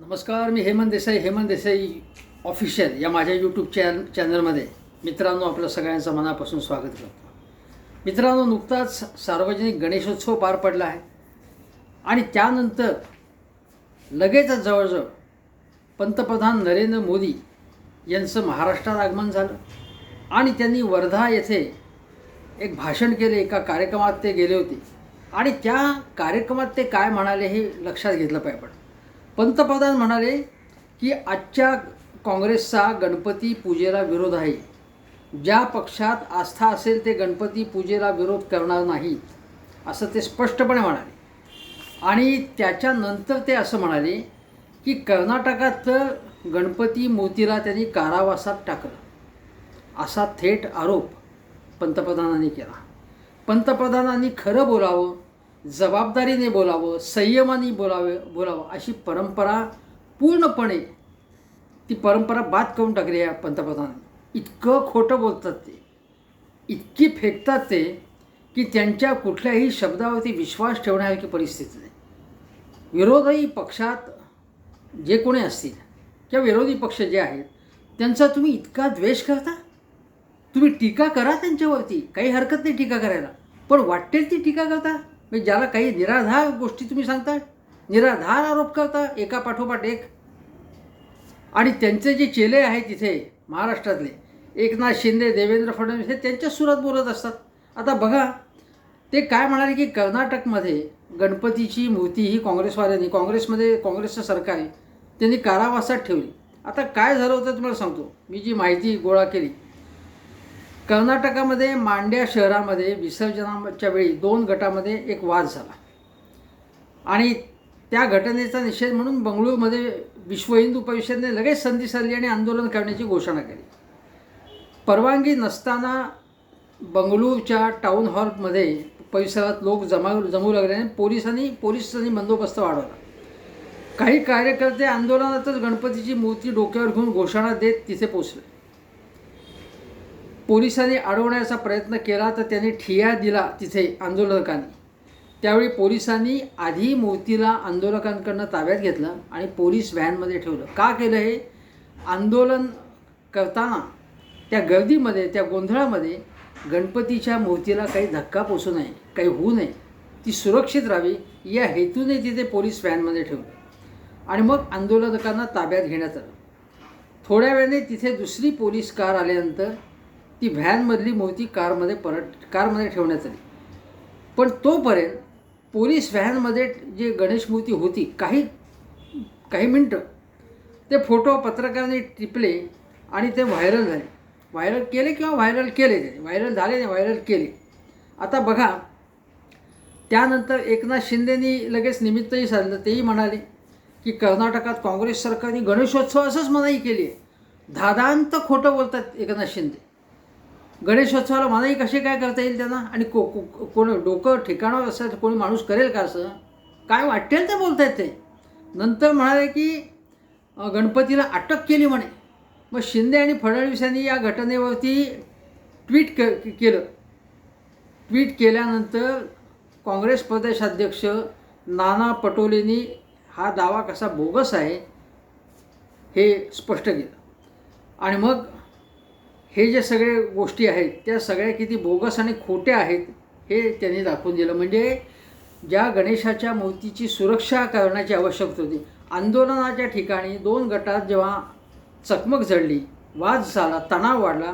नमस्कार मी हेमंत देसाई हेमंत देसाई ऑफिशियल या माझ्या यूट्यूब चॅन चॅनलमध्ये मित्रांनो आपलं सगळ्यांचं मनापासून स्वागत करतो. मित्रांनो नुकताच सार्वजनिक गणेशोत्सव पार पडला आहे. आणि त्यानंतर लगेचच जवळजवळ पंतप्रधान नरेंद्र मोदी यांचं महाराष्ट्रात आगमन झालं. आणि त्यांनी वर्धा येथे एक भाषण केले एका कार्यक्रमात ते गेले होते. आणि त्या कार्यक्रमात ते काय म्हणाले हे लक्षात घेतलं पाहिजे. पण पंतप्रधान म्हणाले की आजच्या काँग्रेसचा गणपती पूजेला विरोध आहे. ज्या पक्षात आस्था असेल ते गणपती पूजेला विरोध करणार नाही असं ते स्पष्टपणे म्हणाले. आणि त्याच्यानंतर ते असं म्हणाले की कर्नाटकात तर गणपती मूर्तीला त्यांनी कारावासात टाकलं. असा थेट आरोप पंतप्रधानांनी केला. पंतप्रधानांनी खरं बोलावं जबाबदारीने बोलावं संयमाने बोलावे बोलावं अशी परंपरा पूर्णपणे ती परंपरा बाद करून टाकली या पंतप्रधानांनी. इतकं खोटं बोलतात ते. इतकी फेकतात ते की त्यांच्या कुठल्याही शब्दावरती विश्वास ठेवण्यासारखी परिस्थिती नाही. विरोधी पक्षात जे कोणी असतील किंवा विरोधी पक्ष जे आहेत त्यांचा तुम्ही इतका द्वेष करता? तुम्ही टीका करा त्यांच्यावरती. काही हरकत नाही टीका करायला. पण वाटेल ती टीका करता? म्हणजे ज्याला काही निराधार गोष्टी तुम्ही सांगता निराधार आरोप करता एका पाठोपाठ एक. आणि त्यांचे जे चेले आहेत तिथे महाराष्ट्रातले एकनाथ शिंदे देवेंद्र फडणवीस हे त्यांच्या सुरात बोलत असतात. आता बघा ते काय म्हणाले की कर्नाटकमध्ये गणपतीची मूर्ती ही काँग्रेसवाल्यांनी काँग्रेसमध्ये काँग्रेसचं सरकार आहे त्यांनी कारावासात ठेवली. आता काय झालं होतं तुम्हाला सांगतो. मी जी माहिती गोळा केली कर्नाटकामध्ये मांड्या शहरामध्ये विसर्जनाच्या वेळी दोन गटामध्ये एक वाद झाला. आणि त्या घटनेचा निषेध म्हणून बंगळूरमध्ये विश्व हिंदू परिषदेने लगेच संधी साधली आणि आंदोलन करण्याची घोषणा केली. परवानगी नसताना बंगळूरच्या टाऊन हॉलमध्ये परिसरात लोक जमा जमू लागल्याने पोलिसांनी पोलिसांनी बंदोबस्त वाढवला. काही कार्यकर्ते आंदोलनातच गणपतीची मूर्ती डोक्यावर घेऊन घोषणा देत तिथे पोचले पोलिसांनी अडवण्याचा प्रयत्न केला तर त्यांनी ठिया दिला तिथे आंदोलकांनी. त्यावेळी पोलिसांनी आधी मूर्तीला आंदोलकांकडनं ताब्यात घेतलं आणि पोलीस व्हॅनमध्ये ठेवलं. का केलं हे? आंदोलन करताना त्या गर्दीमध्ये त्या गोंधळामध्ये गणपतीच्या मूर्तीला काही धक्का पोचू नये काही होऊ नये ती सुरक्षित राहावी या हेतूने तिथे पोलीस व्हॅनमध्ये ठेवलं आणि मग आंदोलकांना ताब्यात घेण्यात आलं. थोड्या वेळाने तिथे दुसरी पोलीस कार आल्यानंतर ती व्हॅनमधली मूर्ती कारमध्ये परत कारमध्ये ठेवण्यात आली. पण तोपर्यंत पोलीस व्हॅनमध्ये जे गणेश मूर्ती होती काही काही मिनटं ते फोटो पत्रकारांनी टिपले आणि ते व्हायरल झाले. व्हायरल केले किंवा व्हायरल केले ते व्हायरल झाले नाही व्हायरल केले. आता बघा त्यानंतर एकनाथ शिंदेनी लगेच निमित्तही साधलं तेही म्हणाले की कर्नाटकात काँग्रेस सरकारने गणेशोत्सव असंच मनाई केली आहे. धादांत खोटं बोलतात एकनाथ शिंदे. गणेशोत्सवाला मनाई कसे काय करता येईल त्यांना? आणि को को कोण डोकं ठिकाणावर असेल तर कोणी माणूस करेल का असं? काय वाटेल ते बोलत आहेत ते. नंतर म्हणाले की गणपतीला अटक केली म्हणे. मग शिंदे आणि फडणवीस यांनी या घटनेवरती ट्विट क केलं. ट्विट केल्यानंतर काँग्रेस प्रदेशाध्यक्ष नाना पटोलेंनी हा दावा कसा बोगस आहे हे स्पष्ट केलं. आणि मग हे जे सगळे गोष्टी आहेत त्या सगळ्या किती बोगस आणि खोट्या आहेत हे त्यांनी दाखवून दिलं. म्हणजे ज्या गणेशाच्या मूर्तीची सुरक्षा करण्याची आवश्यकता होती. आंदोलनाच्या ठिकाणी दोन गटात जेव्हा चकमक झडली वाद झाला तणाव वाढला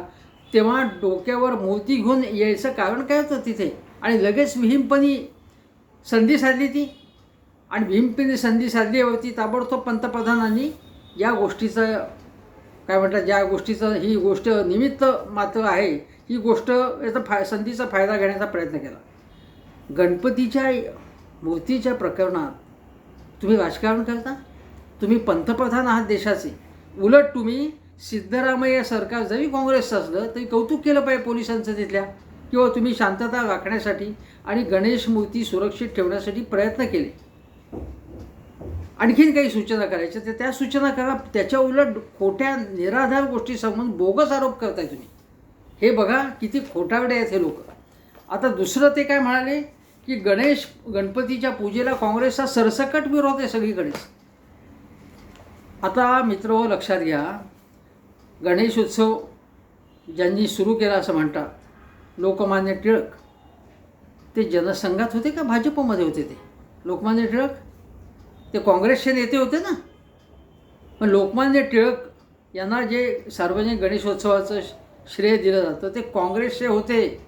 तेव्हा डोक्यावर मूर्ती घेऊन यायचं कारण काय होतं तिथे? आणि लगेच विहिंपणी संधी साधली ती. आणि भीमपिनी संधी साधली होती ताबडतोब पंतप्रधानांनी या गोष्टीचं काय म्हटलं ज्या गोष्टीचं ही गोष्ट निमित्त मात्र आहे ही गोष्ट याचा फाय संधीचा फायदा घेण्याचा प्रयत्न केला. गणपतीच्या मूर्तीच्या प्रकरणात तुम्ही राजकारण करता? तुम्ही पंतप्रधान आहात देशाचे. उलट तुम्ही सिद्धरामय्या सरकार जरी काँग्रेसचं असलं तरी कौतुक केलं पाहिजे पोलिसांचं तिथल्या किंवा तुम्ही शांतता राखण्यासाठी आणि गणेश मूर्ती सुरक्षित ठेवण्यासाठी प्रयत्न केले. आणखीन काही सूचना करायच्या तर त्या सूचना करा. त्याच्या उलट खोट्या निराधार गोष्टी सांगून बोगस आरोप करताय तुम्ही. हे बघा किती खोटावडे आहेत हे लोक. आता दुसरं ते काय म्हणाले की गणेश गणपतीच्या पूजेला काँग्रेसचा सरसकट विरोध आहे सगळीकडेच. आता मित्र लक्षात घ्या. गणेशोत्सव ज्यांनी सुरू केला असं म्हणतात लोकमान्य टिळक. ते जनसंघात होते का भाजपमध्ये होते ते? लोकमान्य टिळक ते काँग्रेसचे नेते होते ना. पण लोकमान्य टिळक यांना जे सार्वजनिक गणेशोत्सवाचं श्रेय दिलं जातं ते काँग्रेसचे होते.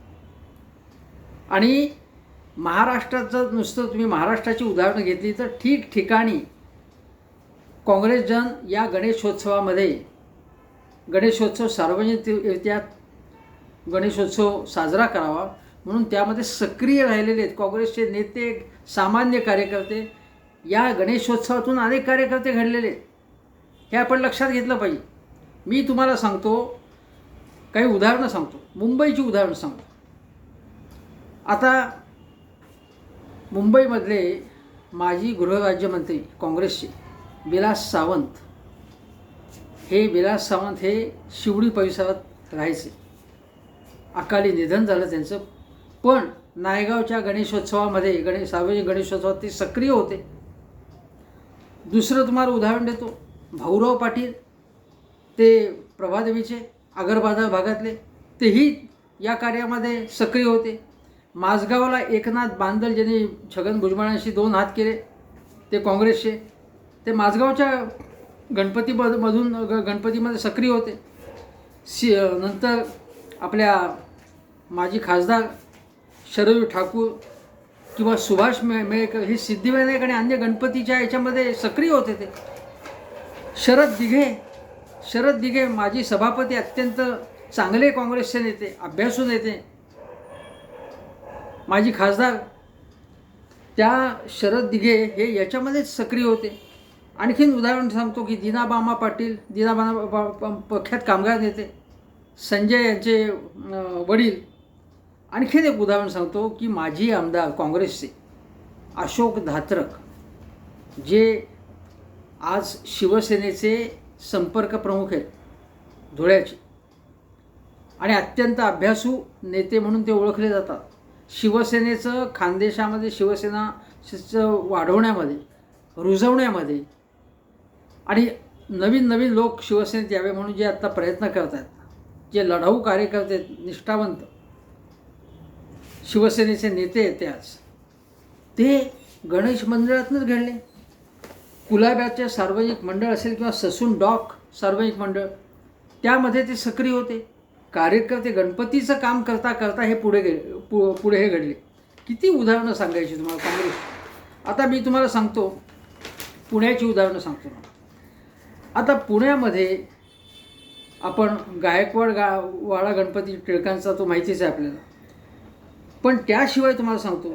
आणि महाराष्ट्राचं नुसतं तुम्ही महाराष्ट्राची उदाहरणं घेतली तर ठिकठिकाणी काँग्रेसजन या गणेशोत्सवामध्ये गणेशोत्सव सार्वजनिकरित्या गणेशोत्सव साजरा करावा म्हणून त्यामध्ये सक्रिय राहिलेले आहेत. काँग्रेसचे नेते सामान्य कार्यकर्ते या गणेशोत्सवातून अनेक कार्यकर्ते घडलेले हे आपण लक्षात घेतलं पाहिजे. मी तुम्हाला सांगतो काही उदाहरणं सांगतो. मुंबईची उदाहरणं सांगतो. आता मुंबईमधले माजी गृहराज्यमंत्री काँग्रेसचे विलास सावंत हे विलास सावंत हे शिवडी परिसरात राहायचे. अकाली निधन झालं त्यांचं. पण नायगावच्या गणेशोत्सवामध्ये गणेश सार्वजनिक गणेशोत्सवात ते सक्रिय होते. दुसरं तुम्हाला उदाहरण देतो. भाऊराव पाटील ते प्रभादेवीचे आगरबाजार भागातले तेही या कार्यामध्ये सक्रिय होते. माझगावला एकनाथ बांदल ज्यांनी छगन भुजबळांशी दोन हात केले ते काँग्रेसचे. ते माझगावच्या गणपती मधून ग गणपतीमध्ये सक्रिय होते. सी नंतर आपल्या माजी खासदार शरद ठाकूर किंवा सुभाष मे मेळकर हे सिद्धिविनायक आणि अन्य गणपतीच्या याच्यामध्ये सक्रिय होते ते शरद दिघे शरद दिघे माजी सभापती अत्यंत चांगले काँग्रेसचे नेते अभ्यासू नेते माजी खासदार त्या शरद दिघे हे याच्यामध्येच सक्रिय होते आणखीन उदाहरण सांगतो की दिनाबामा पाटील दिनाबामा पक्षात कामगार नेते संजय यांचे वडील आणखीन एक उदाहरण सांगतो की माजी आमदार काँग्रेसचे अशोक धात्रक जे आज शिवसेनेचे संपर्क प्रमुख आहेत धुळ्याचे. आणि अत्यंत अभ्यासू नेते म्हणून ते ओळखले जातात. शिवसेनेचं खानदेशामध्ये शिवसेना च वाढवण्यामध्ये रुजवण्यामध्ये आणि नवीन नवीन लोक शिवसेनेत यावे म्हणून जे आत्ता प्रयत्न करत आहेत जे लढाऊ कार्यकर्ते आहेत, निष्ठावंत शिवसेनेचे नेते येते आज. ते गणेश मंडळातूनच घडले. कुलाब्याचे सार्वजनिक मंडळ असेल किंवा ससून डॉक सार्वजनिक मंडळ त्यामध्ये ते सक्रिय होते. कार्यकर्ते गणपतीचं काम करता करता हे पुढे गे पु पुढे हे घडले. किती उदाहरणं सांगायची तुम्हाला काँग्रेस? आता मी तुम्हाला सांगतो पुण्याची उदाहरणं सांगतो आता पुण्यामध्ये आपण गायकवाड गा वाडा गणपती टिळकांचा तो माहितीच आहे आपल्याला. पण त्याशिवाय तुम्हाला सांगतो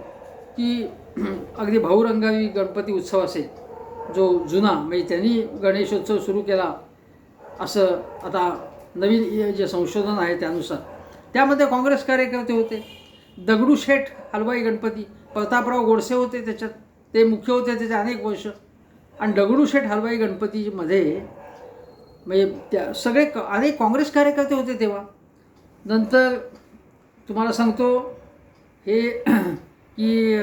की अगदी भाऊरंगावी गणपती उत्सव असेल जो जुना म्हणजे त्यांनी गणेशोत्सव सुरू केला असं आता नवीन जे संशोधन आहे त्यानुसार त्यामध्ये काँग्रेस कार्यकर्ते होते दगडूशेठ हलवाई गणपती प्रतापराव गोडसे होते त्याच्यात ते मुख्य होते त्याचे अनेक वर्ष आणि दगडूशेठ हलवाई गणपतीमध्ये म्हणजे त्या सगळे क- अनेक काँग्रेस कार्यकर्ते होते तेव्हा. नंतर तुम्हाला सांगतो हे की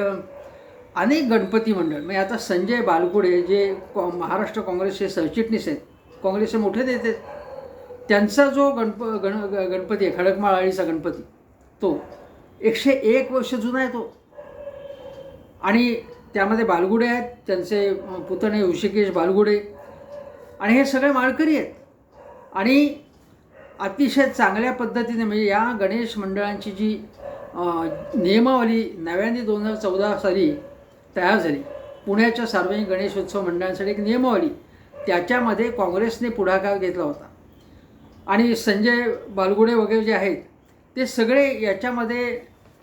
अनेक गणपती मंडळ म्हणजे आता संजय बालगुडे जे कॉ महाराष्ट्र काँग्रेसचे सरचिटणीस आहेत काँग्रेसचे मोठे नेते आहेत. त्यांचा जो गणप गण ग- गणपती आहे खडकमाळाळीचा गणपती तो एकशे एक वर्ष जुना आहे तो आणि त्यामध्ये बालगुडे आहेत त्यांचे पुतणे ऋषिकेश बालगुडे आणि हे सगळे माळकरी आहेत आणि अतिशय चांगल्या पद्धतीने म्हणजे या गणेश मंडळांची जी नियमावली नव्याने दोन हजार चौदा साली तयार झाली. पुण्याच्या सार्वजनिक गणेशोत्सव मंडळांसाठी एक नियमावली. त्याच्यामध्ये काँग्रेसने पुढाकार घेतला होता. आणि संजय बालगुडे वगैरे जे आहेत ते सगळे याच्यामध्ये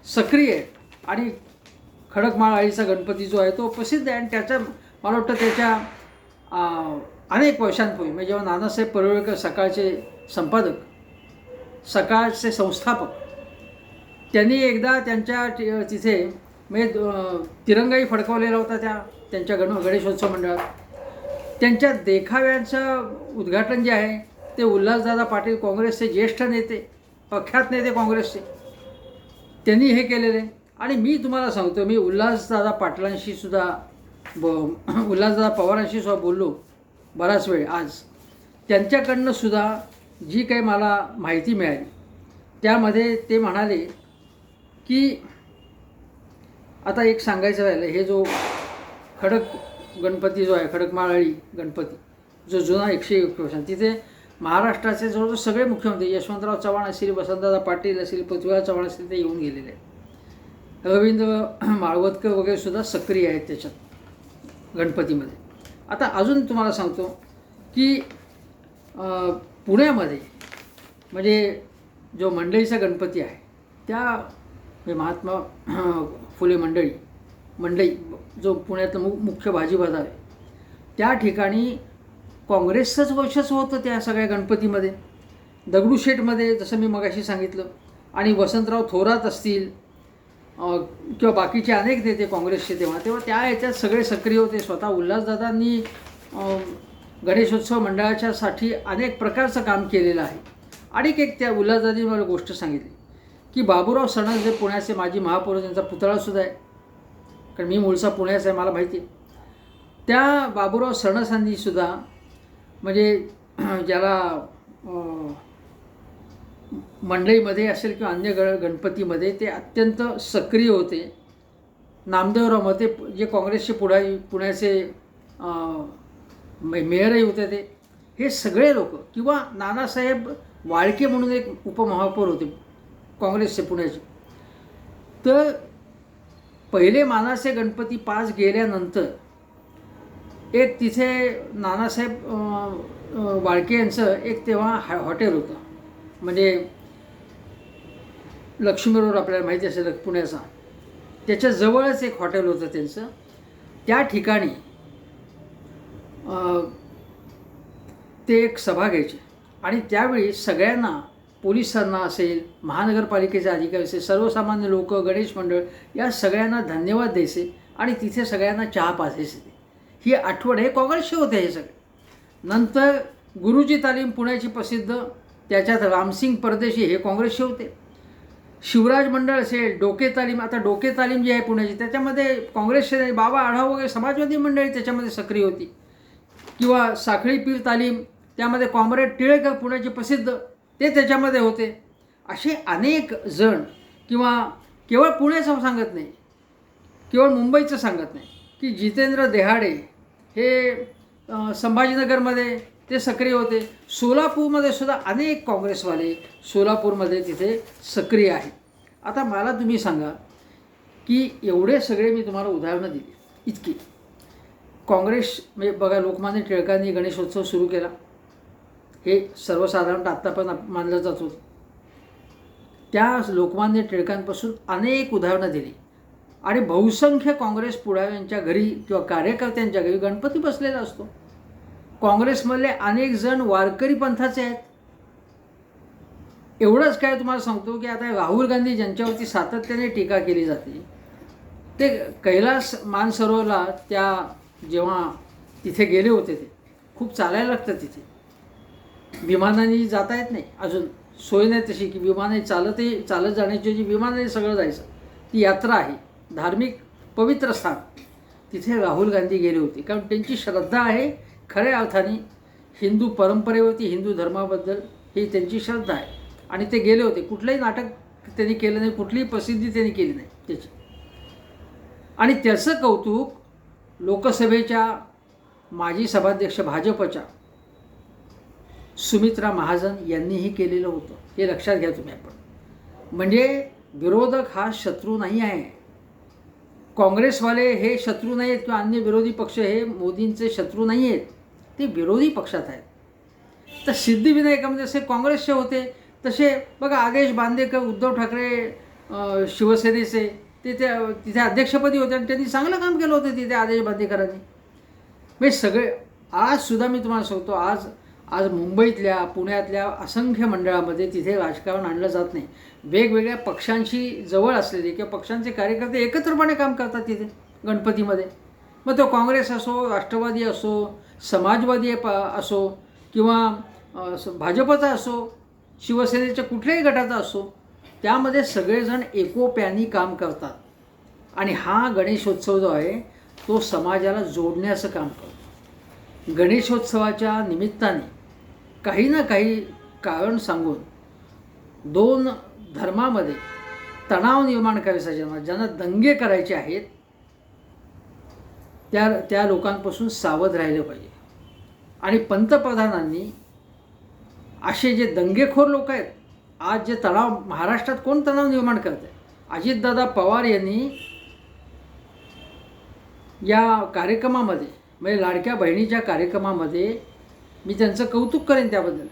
सक्रिय आहेत. आणि खडकमाळ आळीचा गणपती जो आहे तो प्रसिद्ध आहे. आणि त्याच्या मला वाटतं त्याच्या अनेक वर्षांपूर्वी म्हणजे जेव्हा नानासाहेब परुळेकर सकाळचे संपादक सकाळचे संस्थापक त्यांनी एकदा त्यांच्या तिथे म्हणजे तिरंगाही फडकवलेला होता त्या त्यांच्या गण गणेशोत्सव मंडळात. त्यांच्या देखाव्यांचं उद्घाटन जे आहे ते उल्हासदादा पाटील काँग्रेसचे ज्येष्ठ नेते प्रख्यात नेते काँग्रेसचे. त्यांनी हे केलेले. आणि मी तुम्हाला सांगतो मी उल्हासदादा पाटलांशी सुद्धा ब उल्हासदादा पवारांशी सुद्धा बोललो बराच वेळ आज. त्यांच्याकडनं सुद्धा जी काही मला माहिती मिळाली त्यामध्ये ते म्हणाले की आता एक सांगायचं राहिलं हे जो खडक गणपती जो आहे खडक माळाळी गणपती जो जुना एकशे एक वर्ष तिथे महाराष्ट्राचे जवळजवळ सगळे मुख्यमंत्री यशवंतराव चव्हाण असतील वसंतदादा पाटील असतील पृथ्वीराज चव्हाण असतील ते येऊन गेलेले आहेत. रवींद्र माळवतकर वगैरे सुद्धा सक्रिय आहेत त्याच्यात गणपतीमध्ये. आता अजून तुम्हाला सांगतो की पुण्यामध्ये म्हणजे जो मंडईचा गणपती आहे त्या म्हणजे महात्मा फुले मंडळी मंडई जो पुण्यातलं मु मुख्य भाजी बाजार आहे त्या ठिकाणी काँग्रेसचंच वर्चस्व होतं त्या सगळ्या गणपतीमध्ये. दगडूशेठमध्ये जसं मी मगाशी सांगितलं आणि वसंतराव थोरात असतील किंवा बाकीचे अनेक नेते काँग्रेसचे तेव्हा तेव्हा त्या ह्याच्यात सगळे सक्रिय होते. स्वतः उल्हासदादांनी गणेशोत्सव मंडळाच्यासाठी अनेक प्रकारचं काम केलेलं आहे. आणि एक त्या उल्हासदादी मला गोष्ट सांगितली. की बाबूराव सणस हे पुण्याचे माजी महापौर त्यांचा पुतळासुद्धा आहे. कारण मी मूळचा पुण्याचा आहे मला माहिती आहे. त्या बाबूराव सणसांनीसुद्धा म्हणजे ज्याला मंडईमध्ये असेल किंवा अन्य ग गणपतीमध्ये ते अत्यंत सक्रिय होते. नामदेवराव मते जे काँग्रेसचे पुढारी पुण्याचे मेयरही होते ते. हे सगळे लोक किंवा नानासाहेब वाळके म्हणून एक उपमहापौर होते. काँग्रेसचे पुण्याचे. तर पहिले मानाचे गणपती पाच गेल्यानंतर एक तिथे नानासाहेब वाळके यांचं एक तेव्हा हॉ हॉटेल होतं. म्हणजे लक्ष्मी रोड आपल्याला माहिती असेल पुण्याचा. त्याच्या जवळच एक हॉटेल होतं त्यांचं. त्या ठिकाणी ते एक सभा घ्यायचे. आणि त्यावेळी सगळ्यांना पोलिसांना असेल महानगरपालिकेचे अधिकारी असेल सर्वसामान्य लोक गणेश मंडळ या सगळ्यांना धन्यवाद द्यायचे आणि तिथे सगळ्यांना चहा पाजायचे ते ही आठवण हे काँग्रेसचे होते हे सगळे. नंतर गुरुजी तालीम पुण्याची प्रसिद्ध त्याच्यात रामसिंग परदेशी हे काँग्रेसचे होते. शिवराज मंडळ असेल डोके तालीम आता डोके तालीम जी आहे पुण्याची त्याच्यामध्ये काँग्रेसचे बाबा आढाव वगैरे समाजवादी मंडळी त्याच्यामध्ये सक्रिय होती. किंवा साखळी पीर तालीम त्यामध्ये कॉम्रेड टिळेकर पुण्याचे प्रसिद्ध ते त्याच्यामध्ये होते. असे अनेक जण किंवा केवळ पुण्याचं सांगत नाही केवळ मुंबईचं सांगत नाही की जितेंद्र देहाडे हे संभाजीनगरमध्ये ते सक्रिय होते. सोलापूरमध्ये सुद्धा अनेक काँग्रेसवाले सोलापूरमध्ये तिथे सक्रिय आहेत. आता मला तुम्ही सांगा की एवढे सगळे मी तुम्हाला उदाहरणं दिली इतकी. काँग्रेस म्हणजे बघा लोकमान्य टिळकांनी गणेशोत्सव सुरू केला. हे सर्वसाधारणतः आत्ता पण मानलं जात त्या लोकमान्य टिळकांपासून अनेक उदाहरणं दिली. आणि बहुसंख्य काँग्रेस पुढाऱ्यांच्या घरी किंवा कार्यकर्त्यांच्या घरी गणपती बसलेला असतो. काँग्रेसमधले अनेक जण वारकरी पंथाचे आहेत. एवढंच काय तुम्हाला सांगतो की आता राहुल गांधी ज्यांच्यावरती सातत्याने टीका केली जाते ते कैलास मानसरोवरला त्या जेव्हा तिथे गेले होते ते खूप चालायला लागतं तिथे. विमानाने जाता येत नाही. अजून सोय नाही तशी की विमाने चालतही चालत जाण्याची जी विमानाने सगळं जायचं ती यात्रा आहे. धार्मिक पवित्र स्थान. तिथे राहुल गांधी गेले होते. कारण त्यांची श्रद्धा आहे खऱ्या अर्थाने. हिंदू परंपरेवरती हिंदू धर्माबद्दल ही त्यांची श्रद्धा आहे. आणि ते गेले होते. कुठलंही नाटक त्यांनी केलं नाही कुठलीही प्रसिद्धी त्यांनी केली नाही. त्याची. आणि त्याचं कौतुक लोकसभेच्या माजी सभाध्यक्ष भाजपच्या सुमित्रा महाजन यांनीही केलेलं होतं. हे लक्षात घ्या तुम्ही आपण. म्हणजे विरोधक हा शत्रू नाही आहे. काँग्रेसवाले हे शत्रू नाही आहेत किंवा अन्य विरोधी पक्ष हे मोदींचे शत्रू नाही आहेत. ते विरोधी पक्षात आहेत. तर सिद्धिविनायकामध्ये जसे काँग्रेसचे होते तसे बघा आदेश बांदेकर उद्धव ठाकरे शिवसेनेचे ते त्या तिथे अध्यक्षपदी होते आणि त्यांनी चांगलं काम केलं होतं तिथे आदेश बांदेकरांनी. म्हणजे सगळे आजसुद्धा मी तुम्हाला सांगतो आज आज मुंबईतल्या पुण्यातल्या असंख्य मंडळामध्ये तिथे राजकारण आणलं जात नाही. वेगवेगळ्या पक्षांशी जवळ असलेले किंवा पक्षांचे कार्यकर्ते एकत्रपणे काम करतात तिथे गणपतीमध्ये. मग तो काँग्रेस असो राष्ट्रवादी असो समाजवादी प असो किंवा भाजपचा असो शिवसेनेच्या कुठल्याही गटाचा असो त्यामध्ये सगळेजण एकोप्यानी काम करतात. आणि हा गणेशोत्सव जो आहे तो समाजाला जोडण्याचं काम करतो. गणेशोत्सवाच्या निमित्ताने काही ना काही कारण सांगून दोन धर्मामध्ये तणाव निर्माण करायचा ज्यांना ज्यांना दंगे करायचे आहेत त्या त्या लोकांपासून सावध राहिलं पाहिजे. आणि पंतप्रधानांनी असे जे दंगेखोर लोक आहेत आज जे तणाव महाराष्ट्रात कोण तणाव निर्माण करत आहे अजितदादा पवार यांनी या कार्यक्रमामध्ये म्हणजे लाडक्या बहिणीच्या कार्यक्रमामध्ये मी त्यांचं कौतुक करेन त्याबद्दल.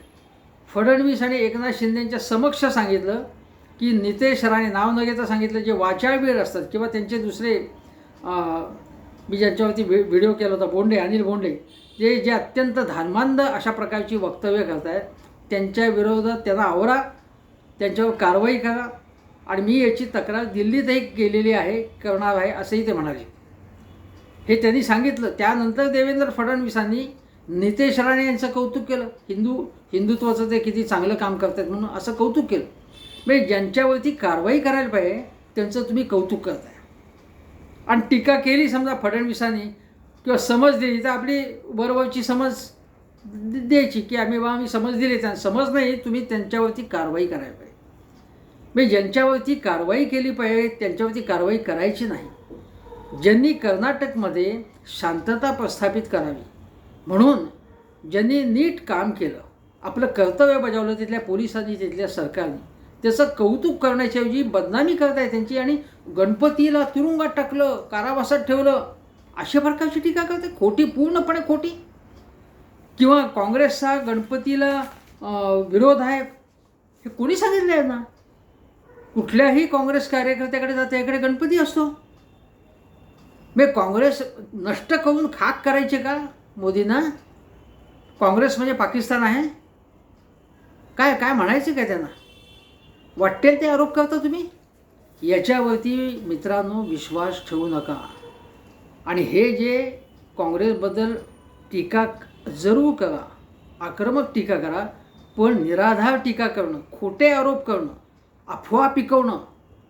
फडणवीस आणि एकनाथ शिंदेंच्या समक्ष सांगितलं की नितेश राणे नाव न घेता सांगितलं जे वाचाळवीर असतात किंवा त्यांचे दुसरे मी ज्यांच्यावरती व्हि व्हिडिओ केला होता बोंडे अनिल बोंडे ते जे अत्यंत धानमांद अशा प्रकारची वक्तव्य करत आहेत त्यांच्या विरोधात त्यांना आवरा त्यांच्यावर कारवाई करा आणि मी याची तक्रार दिल्लीतही केलेली आहे करणार आहे असंही ते म्हणाले. हे त्यांनी सांगितलं. त्यानंतर देवेंद्र फडणवीसांनी नितेश राणे यांचं कौतुक केलं. हिंदू हिंदुत्वाचं ते किती चांगलं काम करतात म्हणून असं कौतुक केलं. म्हणजे ज्यांच्यावरती कारवाई करायला पाहिजे त्यांचं तुम्ही कौतुक करताय. आणि टीका केली समजा फडणवीसांनी किंवा समज दिली तर आपली बरोबरची समज द्यायची की आम्ही बा आम्ही समज दिली त्यांना समज नाही तुम्ही त्यांच्यावरती कारवाई करायला पाहिजे. म्हणजे ज्यांच्यावरती कारवाई केली पाहिजे त्यांच्यावरती कारवाई करायची नाही. ज्यांनी कर्नाटकमध्ये शांतता प्रस्थापित करावी. म्हणून ज्यांनी नीट काम केलं आपलं कर्तव्य बजावलं तिथल्या पोलिसांनी तिथल्या सरकारने त्याचं कौतुक करण्याच्याऐवजी बदनामी करताय त्यांची आणि गणपतीला तुरुंगात टाकलं कारावासात ठेवलं अशा प्रकारची टीका करते खोटी पूर्णपणे खोटी. किंवा काँग्रेसचा गणपतीला विरोध आहे हे कोणी सांगितलं आहे ना कुठल्याही काँग्रेस कार्यकर्त्याकडे जा त्याकडे गणपती असतो. मी काँग्रेस नष्ट करून खाक करायचे का मोदींना? काँग्रेस म्हणजे पाकिस्तान आहे. काय काय म्हणायचं काय त्यांना? वाटेल ते आरोप करता तुम्ही? याच्यावरती मित्रांनो विश्वास ठेवू नका. आणि हे जे काँग्रेसबद्दल टीका जरूर करा. आक्रमक टीका करा पण निराधार टीका करणं खोटे आरोप करणं अफवा पिकवणं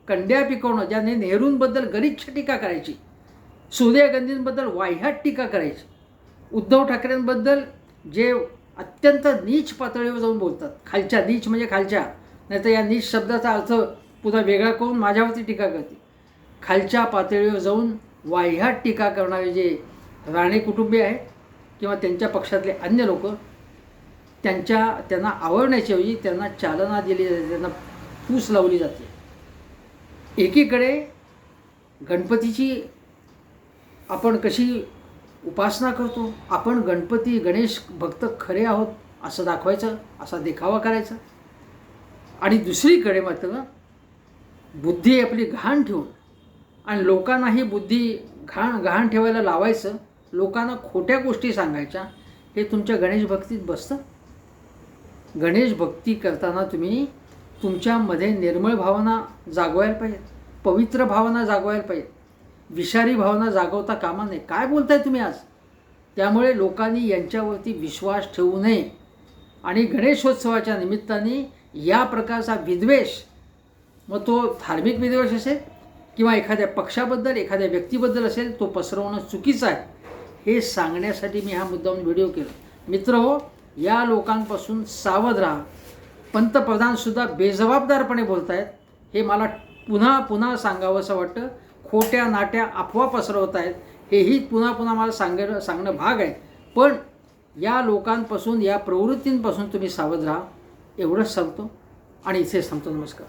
कंड्या पिकवणं ज्याने नेहरूंबद्दल गलिच्छ टीका करायची सोनिया गांधींबद्दल वाह्यात टीका करायची. उद्धव ठाकरेंबद्दल जे अत्यंत नीच पातळीवर जाऊन बोलतात. खालच्या नीच म्हणजे खालच्या. नाहीतर या नीच शब्दाचा अर्थ पुन्हा वेगळा करून माझ्यावरती टीका करते खालच्या पातळीवर जाऊन वाह्यात टीका करणारे जे राणे कुटुंबीय आहेत किंवा त्यांच्या पक्षातले अन्य लोक त्यांच्या त्यांना आवडण्याच्याऐवजी त्यांना चालना दिली जाते त्यांना पूस लावली जाते. एकीकडे गणपतीची आपण कशी उपासना करतो? आपण गणपती गणेश भक्त खरे आहोत असं दाखवायचं असा देखावा करायचा. आणि दुसरीकडे मात्र बुद्धी आपली घाण ठेवून आणि लोकांना ही बुद्धी घाण घाण ठेवायला लावायचं लोकांना खोट्या गोष्टी सांगायच्या हे तुमच्या गणेश भक्तीत बसतं. गणेश भक्ती करताना तुम्ही तुमच्यामध्ये निर्मळ भावना जागवायला पाहिजेत पवित्र भावना जागवायला पाहिजेत विषारी भावना जागवता कामा नये. काय बोलताय तुम्ही आज? त्यामुळे लोकांनी यांच्यावरती विश्वास ठेवू नये. आणि गणेशोत्सवाच्या निमित्ताने या प्रकारचा विद्वेष मग तो धार्मिक विद्वेष असेल किंवा एखाद्या पक्षाबद्दल एखाद्या व्यक्तीबद्दल असेल तो पसरवणं चुकीचं आहे. हे सांगण्यासाठी मी हा मुद्दाम व्हिडिओ केला. मित्र हो या लोकांपासून सावध राहा. पंतप्रधानसुद्धा बेजबाबदारपणे बोलत आहेत हे मला पुन्हा पुन्हा सांगावंसं वाटतं. खोट्या नाट्या अफवा पसरवत आहेत हेही पुन्हा पुन्हा मला सांगायला सांगणं भाग आहे. पण या लोकांपासून या प्रवृत्तींपासून तुम्ही सावध राहा. एवढंच सांगतो आणि इथे सांगतो नमस्कार.